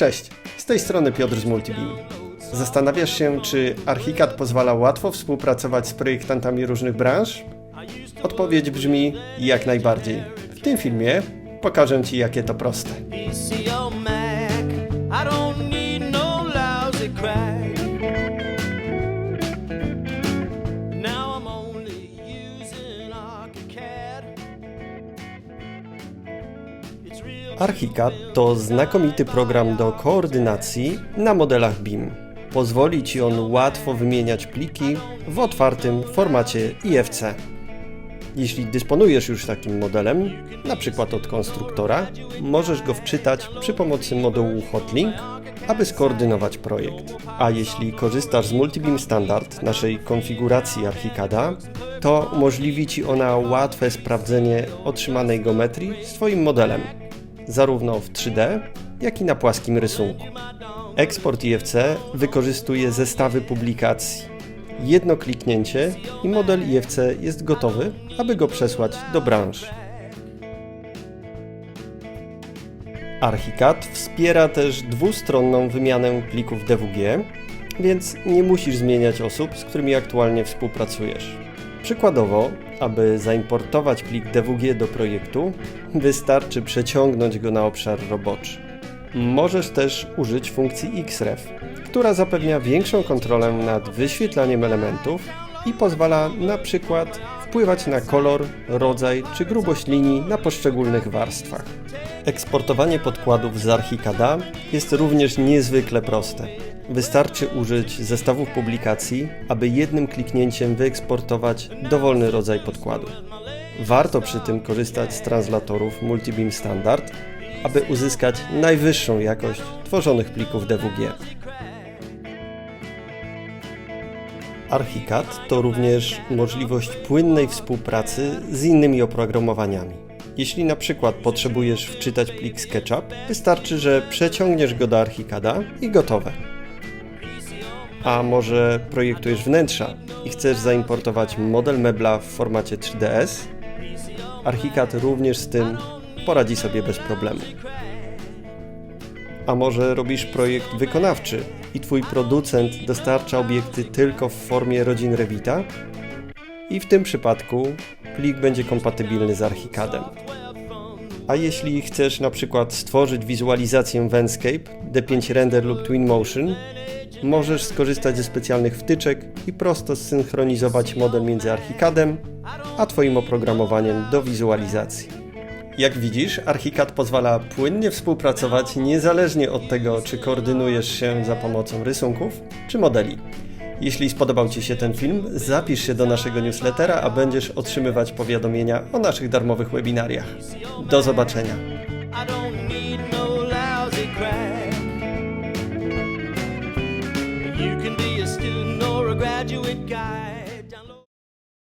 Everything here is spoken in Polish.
Cześć, z tej strony Piotr z Multibeam. Zastanawiasz się, czy Archicad pozwala łatwo współpracować z projektantami różnych branż? Odpowiedź brzmi jak najbardziej. W tym filmie pokażę Ci, jakie to proste. Archicad to znakomity program do koordynacji na modelach BIM. Pozwoli Ci on łatwo wymieniać pliki w otwartym formacie IFC. Jeśli dysponujesz już takim modelem, na przykład od konstruktora, możesz go wczytać przy pomocy modułu Hotlink, aby skoordynować projekt. A jeśli korzystasz z Multibeam Standard naszej konfiguracji Archicada, to umożliwi Ci ona łatwe sprawdzenie otrzymanej geometrii z Twoim modelem, zarówno w 3D, jak i na płaskim rysunku. Eksport IFC wykorzystuje zestawy publikacji. Jedno kliknięcie i model IFC jest gotowy, aby go przesłać do branży. Archicad wspiera też dwustronną wymianę plików DWG, więc nie musisz zmieniać osób, z którymi aktualnie współpracujesz. Przykładowo, aby zaimportować plik DWG do projektu, wystarczy przeciągnąć go na obszar roboczy. Możesz też użyć funkcji Xref, która zapewnia większą kontrolę nad wyświetlaniem elementów i pozwala na przykład wpływać na kolor, rodzaj czy grubość linii na poszczególnych warstwach. Eksportowanie podkładów z Archicada jest również niezwykle proste. Wystarczy użyć zestawów publikacji, aby jednym kliknięciem wyeksportować dowolny rodzaj podkładu. Warto przy tym korzystać z translatorów Multibeam Standard, aby uzyskać najwyższą jakość tworzonych plików DWG. Archicad to również możliwość płynnej współpracy z innymi oprogramowaniami. Jeśli na przykład potrzebujesz wczytać plik SketchUp, wystarczy, że przeciągniesz go do Archicada i gotowe. A może projektujesz wnętrza i chcesz zaimportować model mebla w formacie 3ds? Archicad również z tym poradzi sobie bez problemu. A może robisz projekt wykonawczy i Twój producent dostarcza obiekty tylko w formie rodzin Revita? I w tym przypadku plik będzie kompatybilny z Archicadem. A jeśli chcesz na przykład stworzyć wizualizację w Enscape, D5 Render lub Twinmotion, możesz skorzystać ze specjalnych wtyczek i prosto zsynchronizować model między Archicadem a Twoim oprogramowaniem do wizualizacji. Jak widzisz, Archicad pozwala płynnie współpracować niezależnie od tego, czy koordynujesz się za pomocą rysunków czy modeli. Jeśli spodobał Ci się ten film, zapisz się do naszego newslettera, a będziesz otrzymywać powiadomienia o naszych darmowych webinariach. Do zobaczenia! Graduate guy.